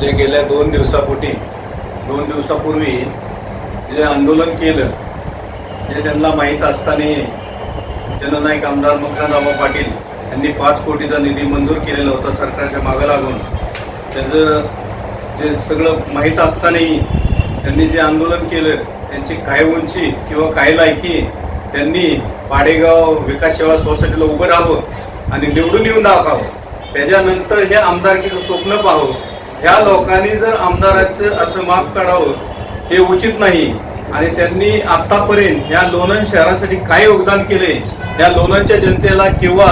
जे गेल्या दोन दिवसापोटी दोन दिवसापूर्वी जे आंदोलन केलं जे त्यांना माहीत असताना जननायक आमदार मकरंदाबा पाटील यांनी पाच कोटीचा निधी मंजूर केलेला होता सरकारच्या मागं लागून. त्याचं जे सगळं माहीत असतानाही त्यांनी जे आंदोलन केलं त्यांची काय उंची किंवा काय लायकी त्यांनी पाडेगाव विकास सेवा सोसायटीला उभं राहावं आणि निवडून येऊन दाखवावं त्याच्यानंतर हे आमदारकीचं स्वप्न पाहावं. ह्या लोकांनी जर आमदाराचं असं माप काढावं हे उचित नाही. आणि त्यांनी आत्तापर्यंत या लोणंद शहरासाठी काय योगदान केले या लोणंदच्या जनतेला किंवा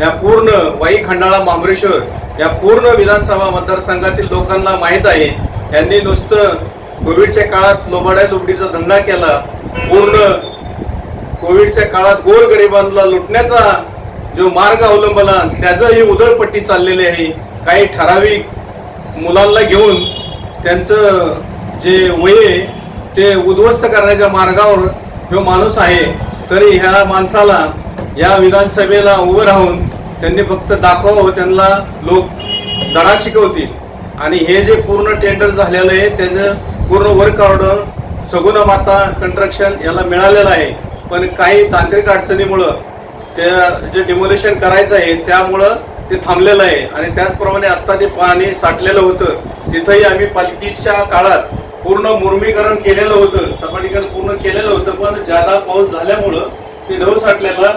या पूर्ण वाई खंडाळा मांबरेश्वर या पूर्ण विधानसभा मतदारसंघातील लोकांना माहीत आहे त्यांनी नुसतं कोविडच्या काळात लोबाड्या लोबडीचा धंदा केला पूर्ण कोविडच्या काळात गोरगरिबांना लुटण्याचा जो मार्ग अवलंबला त्याचंही उधळपट्टी चाललेली आहे. काही ठराविक मुलांना घेऊन त्यांचं जे वय आहे ते उद्ध्वस्त करण्याच्या मार्गावर जो माणूस आहे तरी ह्या माणसाला या विधानसभेला उभं राहून त्यांनी फक्त दाखवावं त्यांना लोक धडा शिकवतील. आणि हे जे पूर्ण टेंडर झालेलं आहे त्याचं पूर्ण वर्क ऑर्डर सगुणा माता कंट्रक्शन याला मिळालेलं आहे. पण काही तांत्रिक अडचणीमुळं त्या जे डिमोलेशन करायचं आहे त्यामुळं ते थांबलेलं आहे. आणि त्याचप्रमाणे आत्ता ते पाणी साठलेलं होतं तिथंही आम्ही पालखीच्या काळात पूर्ण मुर्मीकरण केलेलं होतं. सपाटीकरण पूर्ण केलेलं होतं पण जादा पाऊस झाल्यामुळं ते ढव साठलेला